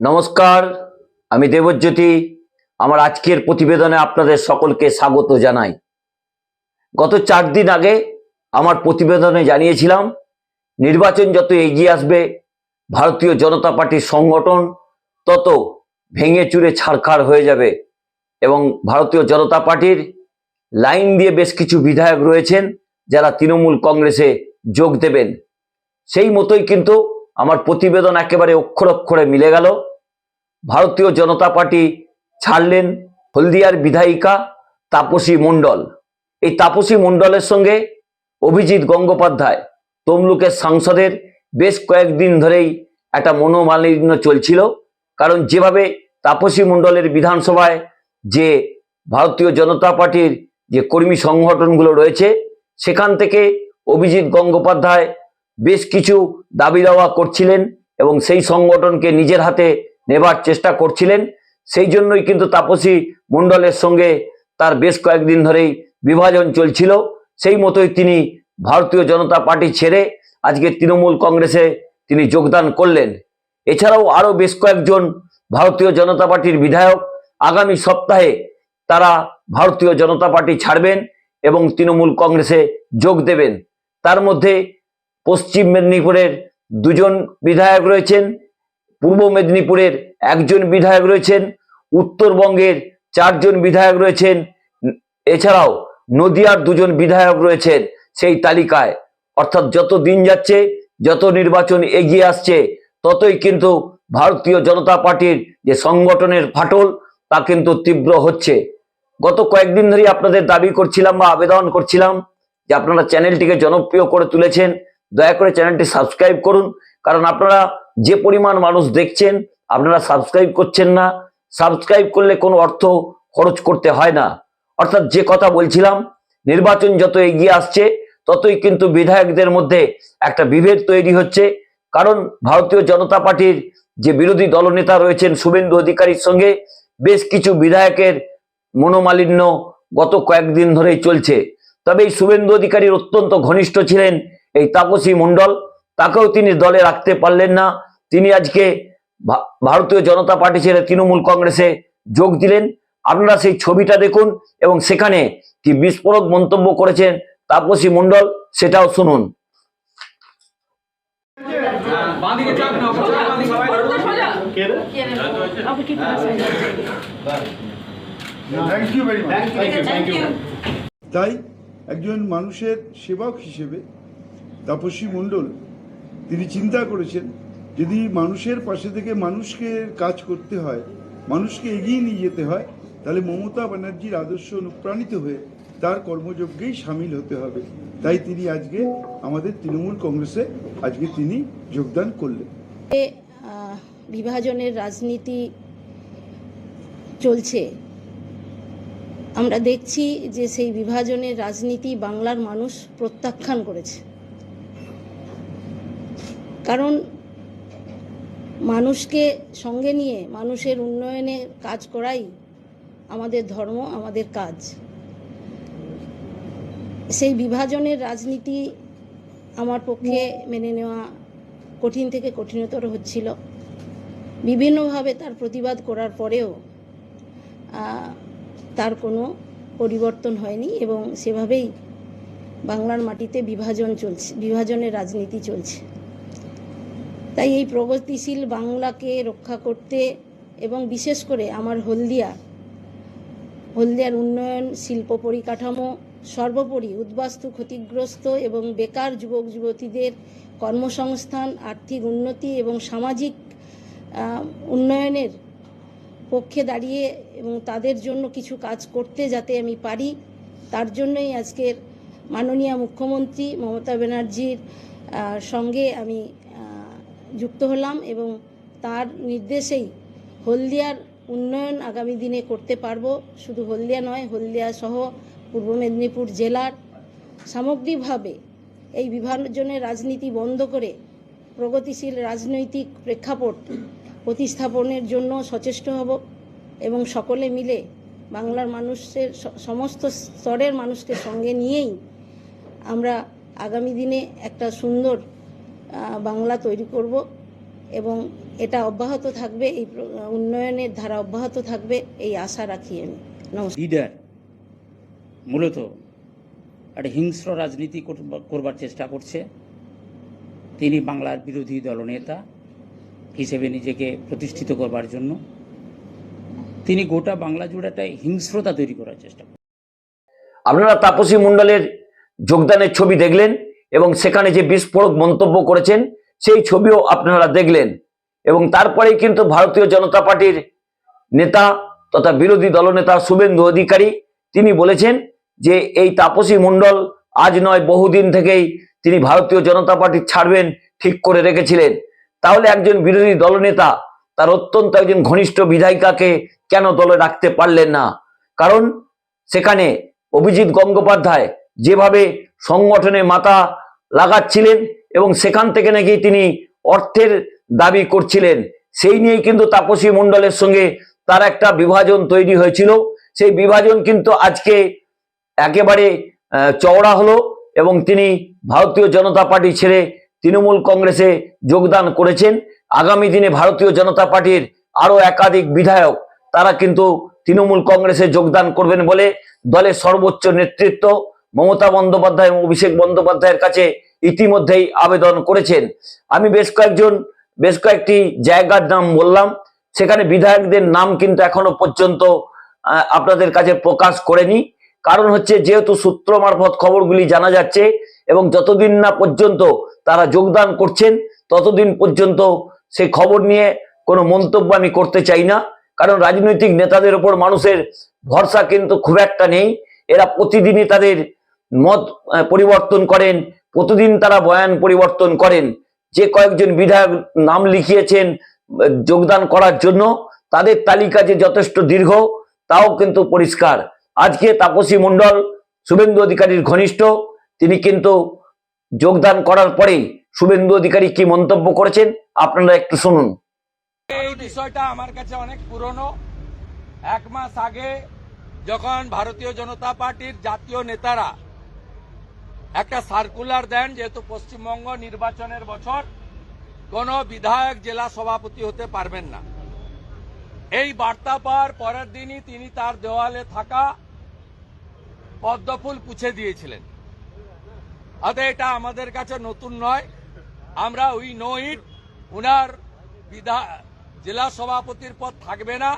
নমস্কার, আমি দেবজ্যোতি। আমার আজকের প্রতিবেদনে আপনাদের সকলকে স্বাগত জানাই। গত চার দিন আগে আমার প্রতিবেদনে জানিয়েছিলাম, নির্বাচন যত এগিয়ে আসবে, ভারতীয় জনতা পার্টির সংগঠন তত ভেঙে চুরে ছাড়খাড় হয়ে যাবে এবং ভারতীয় জনতা পার্টির লাইন দিয়ে বেশ কিছু বিধায়ক রয়েছেন যারা তৃণমূল কংগ্রেসে যোগ দেবেন। সেই মতোই কিন্তু আমার প্রতিবেদন একেবারে অক্ষর অক্ষরে মিলে গেল। ভারতীয় জনতা পার্টি ছাড়লেন হলদিয়ার বিধায়িকা তাপসী মণ্ডল। এই তাপসী মণ্ডলের সঙ্গে অভিজিৎ গঙ্গোপাধ্যায়, তমলুকের সাংসদের বেশ কয়েকদিন ধরেই একটা মনোমালিন্য চলছিল। কারণ যেভাবে তাপসী মণ্ডলের বিধানসভায় যে ভারতীয় জনতা পার্টির যে কর্মী সংগঠনগুলো রয়েছে, সেখান থেকে অভিজিৎ গঙ্গোপাধ্যায় বেশ কিছু দাবি দাওয়া করছিলেন এবং সেই সংগঠনকে নিজের হাতে নেবার চেষ্টা করছিলেন। সেই জন্যই কিন্তু তাপসী মণ্ডলের সঙ্গে তার বেশ কয়েকদিন ধরেই বিভাজন চলছিল। সেই মতোই তিনি ভারতীয় জনতা পার্টি ছেড়ে আজকে তৃণমূল কংগ্রেসে তিনি যোগদান করলেন। এছাড়াও আরও বেশ কয়েকজন ভারতীয় জনতা পার্টির বিধায়ক আগামী সপ্তাহে তারা ভারতীয় জনতা পার্টি ছাড়বেন এবং তৃণমূল কংগ্রেসে যোগ দেবেন। তার মধ্যে পশ্চিম মেদিনীপুরের দুজন বিধায়ক রয়েছেন, পূর্ব মেদিনীপুরের একজন বিধায়ক রয়েছেন, উত্তরবঙ্গের চারজন বিধায়ক রয়েছেন, এছাড়াও নদিয়ার দুজন বিধায়ক রয়েছেন সেই তালিকায়। অর্থাৎ যত দিন যাচ্ছে, যত নির্বাচন এগিয়ে আসছে, ততই কিন্তু ভারতীয় জনতা পার্টির যে সংগঠনের ফাটল, তা কিন্তু তীব্র হচ্ছে। গত কয়েকদিন ধরেই আপনাদের দাবি করছিলাম বা আবেদন করছিলাম যে আপনারা চ্যানেলটিকে জনপ্রিয় করে তুলেছেন দয়া করে চ্যানেলটি সাবস্ক্রাইব করুন। কারণ আপনারা যে পরিমাণ মানুষ দেখছেন, আপনারা সাবস্ক্রাইব করছেন না। সাবস্ক্রাইব করলে কোনো অর্থ খরচ করতে হয় না। অর্থাৎ যে কথা বলছিলাম, নির্বাচন যত এগিয়ে আসছে, ততই কিন্তু বিধায়কদের মধ্যে একটা বিভেদ তৈরি হচ্ছে। কারণ ভারতীয় জনতা পার্টির যে বিরোধী দলনেতা রয়েছেন শুভেন্দু অধিকারীর সঙ্গে বেশ কিছু বিধায়কের মনোমালিন্য গত কয়েকদিন ধরেই চলছে। তবে এই শুভেন্দু অধিকারীর অত্যন্ত ঘনিষ্ঠ ছিলেন এই তাপসী মণ্ডল তাকেও তিনি দলে রাখতে পারলেন না। তিনি আজকে ভারতীয় জনতা পার্টি ছেড়ে তৃণমূল কংগ্রেসে যোগ দিলেন। আপনারা সেই ছবিটা দেখুন এবং সেখানে কি বিস্ফোরক মন্তব্য করেছেন তাপসী মণ্ডল সেটাও শুনুন। তাই একজন মানুষের সেবক হিসেবে তাপসী মণ্ডল, তিনি চিন্তা করেছেন, যদি মানুষের পাশে থেকে মানুষকে কাজ করতে হয়, মানুষকে এগিয়ে নিয়ে যেতে হয়, তাহলে মমতা ব্যানার্জির আদর্শ অনুপ্রাণিত হয়ে তার কর্মযজ্ঞেই সামিল হতে হবে। তাই তিনি আজকে আমাদের তৃণমূল কংগ্রেসে, আজকে তিনি যোগদান করলেন। বিভাজনের রাজনীতি চলছে। আমরা দেখছি যে সেই বিভাজনের রাজনীতি বাংলার মানুষ প্রত্যাখ্যান করেছে। কারণ মানুষকে সঙ্গে নিয়ে, মানুষের উন্নয়নে কাজ করাই আমাদের ধর্ম, আমাদের কাজ। সেই বিভাজনের রাজনীতি আমার পক্ষে মেনে নেওয়া কঠিন থেকে কঠিনতর হচ্ছিল। বিভিন্নভাবে তার প্রতিবাদ করার পরেও তার কোনো পরিবর্তন হয়নি এবং সেভাবেই বাংলার মাটিতে বিভাজন চলছে, বিভাজনের রাজনীতি চলছে। তাই এই প্রগতিশীল বাংলাকে রক্ষা করতে এবং বিশেষ করে আমার হলদিয়া, হলদিয়ার উন্নয়ন, শিল্প পরিকাঠামো, সর্বোপরি উদ্বাস্তু ক্ষতিগ্রস্ত এবং বেকার যুবক যুবতীদের কর্মসংস্থান, আর্থিক উন্নতি এবং সামাজিক উন্নয়নের পক্ষে দাঁড়িয়ে এবং তাদের জন্য কিছু কাজ করতে যাতে আমি পারি, তার জন্যই আজকের মাননীয় মুখ্যমন্ত্রী মমতা ব্যানার্জির সঙ্গে আমি যুক্ত হলাম এবং তার নির্দেশেই হলদিয়ার উন্নয়ন আগামী দিনে করতে পারব। শুধু হলদিয়া নয়, হলদিয়া সহ পূর্ব মেদিনীপুর জেলার সামগ্রিকভাবে এই বিভাজনের রাজনীতি বন্ধ করে প্রগতিশীল রাজনৈতিক প্রেক্ষাপট প্রতিস্থাপনের জন্য সচেষ্ট হব এবং সকলে মিলে বাংলার মানুষের সমস্ত স্তরের মানুষকে সঙ্গে নিয়েই আমরা আগামী দিনে একটা সুন্দর বাংলা তৈরি করব এবং এটা অব্যাহত থাকবে এই উন্নয়নের ধারা অব্যাহত থাকবে এই আশা রাখি আমি। নমস্কার। লিডার মূলত একটা হিংস্র রাজনীতি করবা- করবার চেষ্টা করছে। তিনি বাংলার বিরোধী দলনেতা হিসেবে নিজেকে প্রতিষ্ঠিত করবার জন্য। তিনি গোটা বাংলা জুড়ে একটা হিংস্রতা তৈরি করার চেষ্টা করছেন আপনারা তাপসী মণ্ডলের যোগদানের ছবি দেখলেন। এবং সেখানে যে বিস্ফোরক মন্তব্য করেছেন, সেই ছবিও আপনারা দেখলেন। এবং তারপরেই কিন্তু ভারতীয় জনতা পার্টির নেতা তথা বিরোধী দলনেতা শুভেন্দু অধিকারী, তিনি বলেছেন যে এই তাপসী মণ্ডল আজ নয়, বহুদিন থেকেই তিনি ভারতীয় জনতা পার্টি ছাড়বেন, ঠিক করে রেখেছিলেন। তাহলে একজন বিরোধী দলনেতা, তার অত্যন্ত একজন ঘনিষ্ঠ বিধায়িকাকে কেন দলে রাখতে পারলেন না? কারণ সেখানে অভিজিৎ গঙ্গোপাধ্যায় যেভাবে সংগঠনে মাথা লাগাচ্ছিলেন এবং সেখান থেকে নাকি তিনি অর্থের দাবি করছিলেন। সেই নিয়েই কিন্তু তাপসী মণ্ডলের সঙ্গে তার একটা বিভাজন তৈরি হয়েছিল। সেই বিভাজন কিন্তু আজকে একেবারে চওড়া হলো এবং তিনি ভারতীয় জনতা পার্টি ছেড়ে তৃণমূল কংগ্রেসে যোগদান করেছেন। আগামী দিনে ভারতীয় জনতা পার্টির আরও একাধিক বিধায়ক তারা কিন্তু তৃণমূল কংগ্রেসে যোগদান করবেন বলে দলের সর্বোচ্চ নেতৃত্ব মমতা বন্দ্যোপাধ্যায় এবং অভিষেক বন্দ্যোপাধ্যায়ের কাছে ইতিমধ্যেই আবেদন করেছেন। আমি বেশ কয়েকজন, বেশ কয়েকটি জায়গার নাম বললাম। সেখানে বিধায়কদের নাম কিন্তু এখনও পর্যন্ত আপনাদের কাছে প্রকাশ করেনি। কারণ হচ্ছে, যেহেতু সূত্র মারফত খবরগুলি জানা যাচ্ছে এবং যতদিন না পর্যন্ত তারা যোগদান করছেন, ততদিন পর্যন্ত সেই খবর নিয়ে কোনো মন্তব্য আমি করতে চাই না। কারণ রাজনৈতিক নেতাদের ওপর মানুষের ভরসা কিন্তু খুব একটা নেই। এরা প্রতিদিনই তাদের মত পরিবর্তন করেন, প্রতিদিন তারা বয়ান পরিবর্তন করেন। যে কয়েকজন বিধায়ক নাম লিখিয়েছেন, যোগদান করার জন্য, তাদের তালিকা যে যথেষ্ট দীর্ঘ, তাও কিন্তু পরিষ্কার। আজকে তাপসী মণ্ডল, শুভেন্দু অধিকারীর ঘনিষ্ঠ, তিনি কিন্তু যোগদান করার পরেই শুভেন্দু অধিকারী কি মন্তব্য করেছেন, আপনারা একটু শুনুন। এই বিষয়টা আমার কাছে অনেক পুরনো। এক মাস আগে যখন ভারতীয় জনতা পার্টির জাতীয় নেতারা একটা সার্কুলার দেন, যেহেতু পশ্চিমবঙ্গ নির্বাচনের বছর, কোন বিধায়ক জেলা সভাপতি হতে পারবেন না। এই বার্তা পাওয়ার পরের দিনই তিনি তার দেওয়ালে থাকা পদ্মফুল পুছে দিয়েছিলেন। অতএব এটা আমাদের কাছে নতুন নয়। আমরা উই নো ইট, উনার বিধা, জেলা সভাপতির পদ থাকবে না।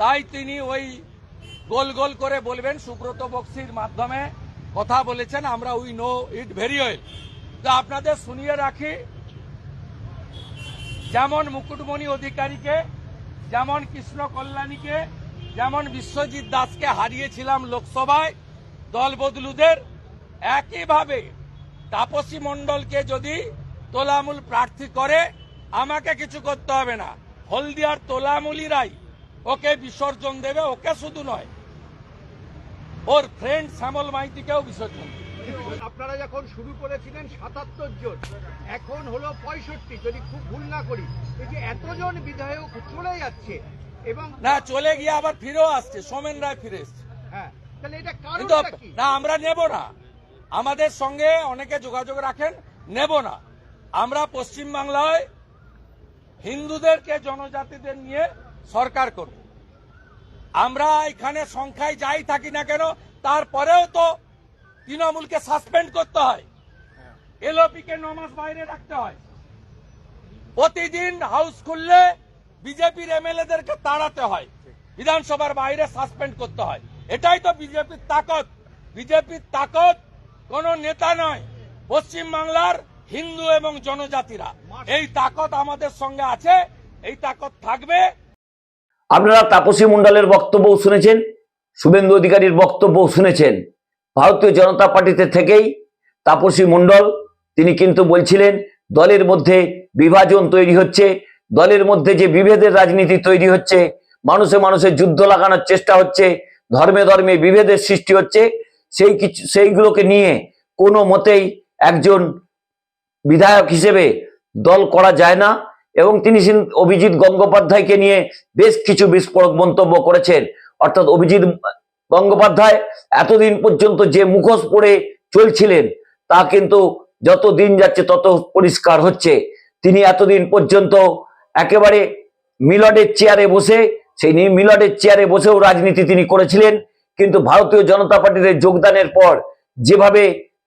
তাই তিনি ওই গোল গোল করে বলবেন সুব্রত বক্সির মাধ্যমে। কথা বলেছেন, আমরা we know it very well তো আপনাদের শুনিয়ে রাখি, যেমন মুকুটমণি অধিকারীকে, যেমন কৃষ্ণ কল্যাণীকে, যেমন বিশ্বজিৎ দাসকে হারিয়েছিলাম লোকসভায়, দল বদলুদের, একইভাবে তাপসী মণ্ডলকে যদি তোলামূল প্রার্থী করে, আমাকে কিছু করতে হবে না। হলদিয়ার তোলামূলিরাই ওকে বিসর্জন দেবে, ওকে শুধু নয় ওর ফ্রেন্ড শ্যামল মাইতিকেও বিসর্জন। আপনারা যখন শুরু করেছিলেন সাতাত্তর জন এখন হলো পঁয়ষট্টি যদি খুব ভুল না করি। এই যে এতজন বিধায়ক চলে যাচ্ছে এবং না চলে গিয়ে আবার ফিরেও আসছে সোমেন রায় ফিরে এসছে। হ্যাঁ তাহলে এটা না আমরা নেব না। আমাদের সঙ্গে অনেকে যোগাযোগ রাখেন নেব না। আমরা পশ্চিম বাংলায় হিন্দুদেরকে জনজাতিদের নিয়ে সরকার করব। আমরা এখানে সংখ্যায় যাই থাকি না কেন তারপরেও তো তৃণমূলকে সাসপেন্ড করতে হয়। এলওপি কে ন মাস বাইরে রাখতে হয়। প্রতিদিন হাউস খুললে বিজেপির এমএলএদেরকে তাড়াতে হয়। বিধানসভার বাইরে সাসপেন্ড করতে হয়। এটাই তো বিজেপির তাকত। বিজেপির তাকত কোন নেতা নয় পশ্চিম বাংলার হিন্দু এবং জনজাতিরা। এই তাকত আমাদের সঙ্গে আছে এই তাকত থাকবে। আপনারা তাপসী মণ্ডলের বক্তব্য শুনেছেন, শুভেন্দু অধিকারীর বক্তব্য শুনেছেন। ভারতীয় জনতা পার্টিতে থেকেই তাপসী মণ্ডল, তিনি কিন্তু বলছিলেন, দলের মধ্যে বিভাজন তৈরি হচ্ছে, দলের মধ্যে যে বিভেদের রাজনীতি তৈরি হচ্ছে, মানুষে মানুষে যুদ্ধ লাগানোর চেষ্টা হচ্ছে, ধর্মে ধর্মে বিভেদের সৃষ্টি হচ্ছে, সেই কিছু, সেইগুলোকে নিয়ে কোনো মতেই একজন বিধায়ক হিসেবে দল করা যায় না। এবং তিনি অভিজিৎ গঙ্গোপাধ্যায়কে নিয়ে বেশ কিছু বিস্ফোরক মন্তব্য করেছেন। অর্থাৎ অভিজিৎ গঙ্গোপাধ্যায় এতদিন পর্যন্ত যে মুখোশ পরে চলছিলেন, তা কিন্তু যত দিন যাচ্ছে তত পরিষ্কার হচ্ছে। তিনি এতদিন পর্যন্ত একেবারে মিলডের চেয়ারে বসে, সেই মিলডের চেয়ারে বসেও রাজনীতি তিনি করেছিলেন, কিন্তু ভারতীয় জনতা পার্টিতে যোগদানের পর যেভাবে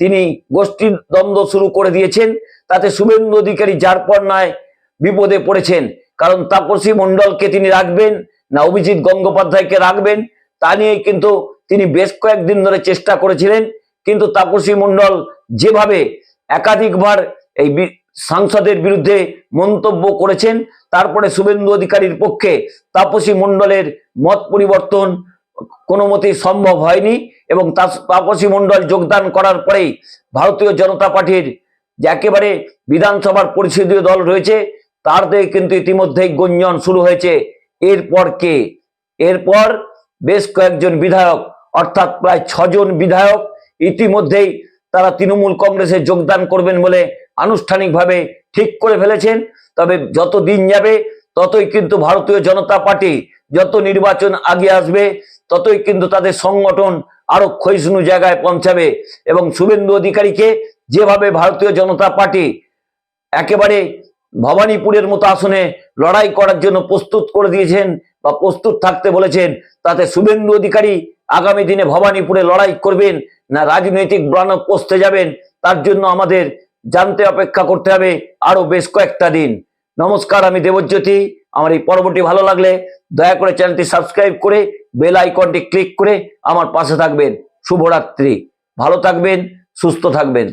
তিনি গোষ্ঠীর দ্বন্দ্ব শুরু করে দিয়েছেন, তাতে শুভেন্দু অধিকারী যার পর নয় বিপদে পড়েছেন। কারণ তাপসী মণ্ডলকে তিনি রাখবেন, না অভিজিৎ গঙ্গোপাধ্যায়কে রাখবেন, তা নিয়ে কিন্তু তিনি বেশ কয়েকদিন ধরে চেষ্টা করেছিলেন। কিন্তু তাপসী মণ্ডল যেভাবে একাধিকবার এই সাংসদের বিরুদ্ধে মন্তব্য করেছেন, তারপরে শুভেন্দু অধিকারীর পক্ষে তাপসী মণ্ডলের মত পরিবর্তন কোনো মতেই সম্ভব হয়নি এবং তাপসী মণ্ডল যোগদান করার পরেই ভারতীয় জনতা পার্টির যে একেবারে বিধানসভার পরিষদীয় দল রয়েছে তার কিন্তু ইতিমধ্যেই গুঞ্জন শুরু হয়েছে। এরপর কে? এরপর বেশ কয়েকজন বিধায়ক, অর্থাৎ প্রায় ছজন বিধায়ক ইতিমধ্যেই তারা তৃণমূল কংগ্রেসে যোগদান করবেন বলে আনুষ্ঠানিকভাবে ঠিক করে ফেলেছেন। তবে যত দিন যাবে, ততই কিন্তু ভারতীয় জনতা পার্টি যত নির্বাচন আগে আসবে, ততই কিন্তু তাদের সংগঠন আরও ক্ষয়িষ্ণু জায়গায় পৌঁছাবে এবং শুভেন্দু অধিকারীকে যেভাবে ভারতীয় জনতা পার্টি একেবারে ভবানীপুরের মতো আসনে লড়াই করার জন্য প্রস্তুত করে দিয়েছেন বা প্রস্তুত থাকতে বলেছেন, তাতে শুভেন্দু অধিকারী আগামী দিনে ভবানীপুরে লড়াই করবেন না রাজনৈতিক ব্রানক পোস্তে যাবেন, তার জন্য আমাদের জানতে অপেক্ষা করতে হবে আরও বেশ কয়েকটা দিন। নমস্কার, আমি দেবজ্যোতি। আমার এই পর্বটি ভালো লাগলে দয়া করে চ্যানেলটি সাবস্ক্রাইব করে বেল আইকনটি ক্লিক করে আমার পাশে থাকবেন। শুভরাত্রি। ভালো থাকবেন, সুস্থ থাকবেন।